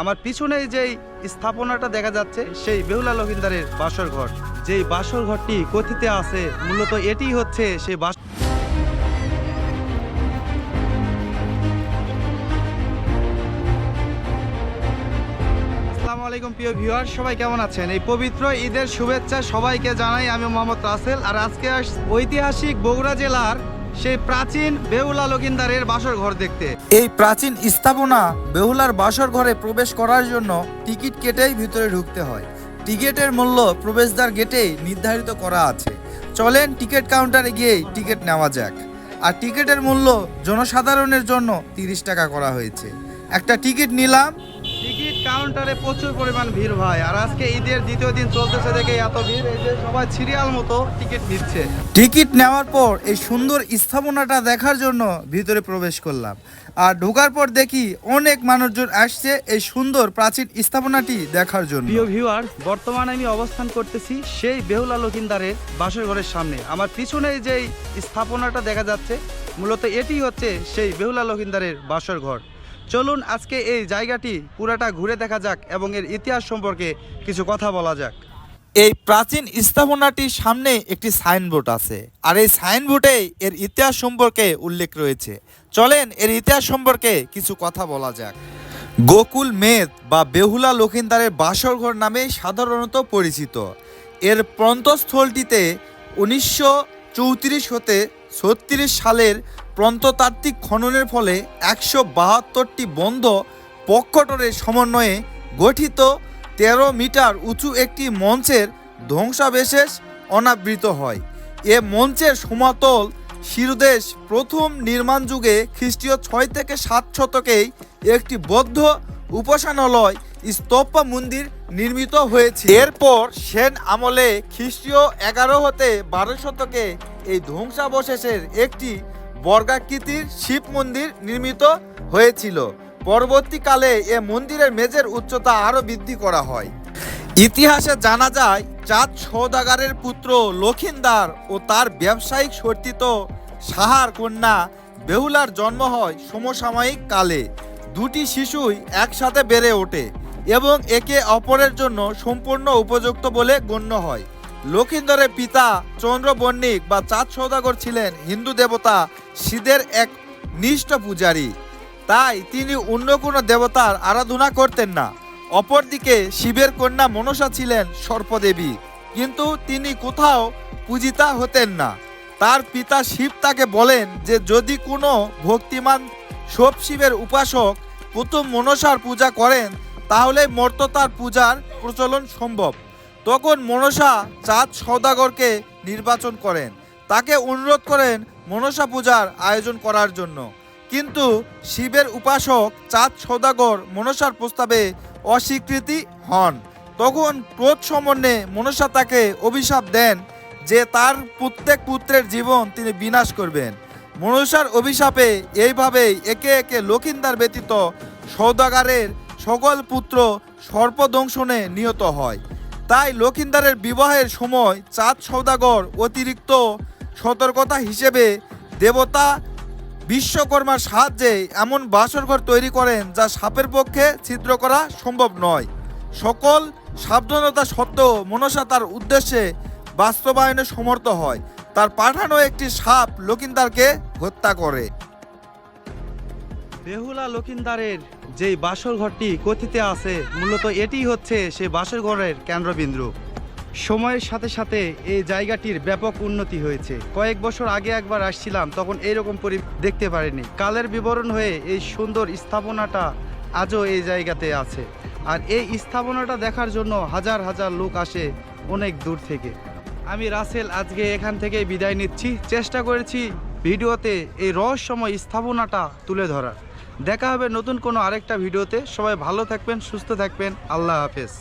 আমার পিছনে যেই স্থাপনাটা দেখা যাচ্ছে, সেই বেহুলা লখিন্দারের বাসর ঘর। যেই বাসর ঘরটি কথিতে আছে, মূলত এটি হচ্ছে সেই বাস সবাই কেমন আছেন? এই পবিত্র ঈদের শুভেচ্ছা সবাইকে জানাই আমি মোহাম্মদ রাসেল। আর আজকে ঐতিহাসিক বগুড়া জেলার সেই প্রাচীন বেহুলা লখিন্দারের বাসর ঘর দেখতে। এই প্রাচীন স্থাপনা বেহুলার বাসর ঘরে প্রবেশ করার জন্য টিকিট কেটেই ভিতরে ঢুকতে হয়। টিকিটের মূল্য প্রবেশদ্বার গেটেই নির্ধারিত করা আছে। চলেন টিকিট কাউন্টারে গিয়েই টিকিট নেওয়া যাক। আর টিকিটের মূল্য জনসাধারণের জন্য তিরিশ টাকা করা হয়েছে। একটা টিকিট নিলাম টিকিট কাউন্টারে প্রচুর পরিমাণ ভিড় ভাই। আর আজকে ঈদের দ্বিতীয় দিন চলতেছে দেখে এত ভিড় এই যে সবাই সিরিয়াল মতো টিকিট নিচ্ছে। টিকিট নেওয়ার পর এই সুন্দর স্থাপনাটা দেখার জন্য ভিতরে প্রবেশ করলাম। আর ঢোকার পর দেখি অনেক মানুষজন আসছে এই সুন্দর প্রাচীন স্থাপনাটি দেখার জন্য। প্রিয় ভিউয়ার বর্তমানে আমি অবস্থান করতেছি সেই বেহুলা লকিন্দারের বাসর ঘরের সামনে। আমার পিছনে যেই স্থাপনাটা দেখা যাচ্ছে মূলত এটি হচ্ছে সেই বেহুলা লকিন্দারের বাসর ঘর। চলুন আজকে এই জায়গাটি পুরাটা ঘুরে দেখা যাক এবং এর ইতিহাস সম্পর্কে কিছু কথা বলা যাক। এই প্রাচীন স্থাপনাটির সামনে একটি সাইনবোর্ড আছে, আর এই সাইনবোর্ডে এর ইতিহাস সম্পর্কে উল্লেখ রয়েছে। চলেন এর ইতিহাস সম্পর্কে কিছু কথা বলা যাক। গোকুল মেদ বা বেহুলা লখিন্দারের বাসরঘর নামে সাধারণত পরিচিত। এর প্রন্তস্থলটিতে উনিশশো চৌত্রিশ হতে ছত্রিশ সালের প্রন্ততাত্ত্বিক খননের ফলে একশো বাহাত্তরটি বন্ধ পক্ষটরের সমন্বয়ে গঠিত তেরো মিটার উঁচু একটি মঞ্চের ধ্বংসাবশেষ অনাবৃত হয়। এ মঞ্চের সমতল শিরদেশ প্রথম নির্মাণ যুগে খ্রিস্টীয় ছয় থেকে সাত শতকেই একটি বৌদ্ধ উপাসনালয় স্তূপ মন্দির নির্মিত হয়েছে এরপর সেন আমলে খ্রিস্টীয় এগারো হতে বারো শতকে এই ধ্বংসাবশেষের একটি বর্গাকৃতির শিব মন্দির নির্মিত হয়েছিল। পরবর্তীকালে এ মন্দিরের মেজের উচ্চতা আরও বৃদ্ধি করা হয়। ইতিহাসে জানা যায়, চাঁদ সৌদাগারের পুত্র লখিনদার ও তার ব্যবসায়িক সর্তিত সাহার কন্যা বেহুলার জন্ম হয় সমসাময়িক কালে। দুটি শিশুই একসাথে বেড়ে ওঠে এবং একে অপরের জন্য সম্পূর্ণ উপযুক্ত বলে গণ্য হয়। লক্ষিন্দরের পিতা চন্দ্র বর্ণিক বা চাঁদ সৌদাগর ছিলেন হিন্দু দেবতা শিদের এক নিষ্ঠ পূজারী। তাই তিনি অন্য কোনো দেবতার আরাধনা করতেন না। অপরদিকে শিবের কন্যা মনসা ছিলেন সর্পদেবী, কিন্তু তিনি কোথাও পূজিতা হতেন না। তার পিতা শিব তাকে বলেন যে, যদি কোনো ভক্তিমান সব শিবের উপাসক প্রথম মনসার পূজা করেন, তাহলে মর্ততার পূজার প্রচলন সম্ভব। তখন মনসা চাঁদ সৌদাগরকে নির্বাচন করেন। তাকে অনুরোধ করেন মনসা পূজার আয়োজন করার জন্য। কিন্তু শিবের উপাসক চাঁদ সৌদাগর মনসার প্রস্তাবে অস্বীকৃতি হন। তখন ক্রোধ সমন্বয়ে মনসা তাকে অভিশাপ দেন যে তার প্রত্যেক পুত্রের জীবন তিনি বিনাশ করবেন। মনসার অভিশাপে এইভাবেই একে একে লক্ষিন্দার ব্যতীত সৌদাগারের সকল পুত্র সর্পদংশনে নিহত হয়। তাই লক্ষিন্দারের বিবাহের সময় চাঁদ সৌদাগর অতিরিক্ত সতর্কতা হিসেবে দেবতা বিশ্বকর্মার সাহায্যে এমন বাসরঘর তৈরি করেন যা সাপের পক্ষে ছিদ্র করা সম্ভব নয়। সকল সাবধানতা সত্ত্বেও মনসা তার উদ্দেশ্যে বাস্তবায়নে সমর্থ হয়। তার পাঠানো একটি সাপ লকিন্দারকে হত্যা করে। বেহুলা লকিন্দারের যেই বাসর ঘরটি কথিতে আছে, মূলত এটি হচ্ছে সে বাসর ঘরের কেন্দ্রবিন্দু। সময়ের সাথে সাথে এই জায়গাটির ব্যাপক উন্নতি হয়েছে। কয়েক বছর আগে একবার আসছিলাম, তখন এইরকম পরি দেখতে পারিনি। কালের বিবরণ হয়ে এই সুন্দর স্থাপনাটা আজও এই জায়গাতে আছে। আর এই স্থাপনাটা দেখার জন্য হাজার হাজার লোক আসে অনেক দূর থেকে। আমি রাসেল, আজকে এখান থেকে বিদায় নিচ্ছি। চেষ্টা করেছি ভিডিওতে এই রহস্যময় স্থাপনাটা তুলে ধরার। দেখা হবে নতুন কোনো আরেকটা ভিডিওতে। সবাই ভালো থাকবেন সুস্থ থাকবেন। আল্লাহ হাফেজ।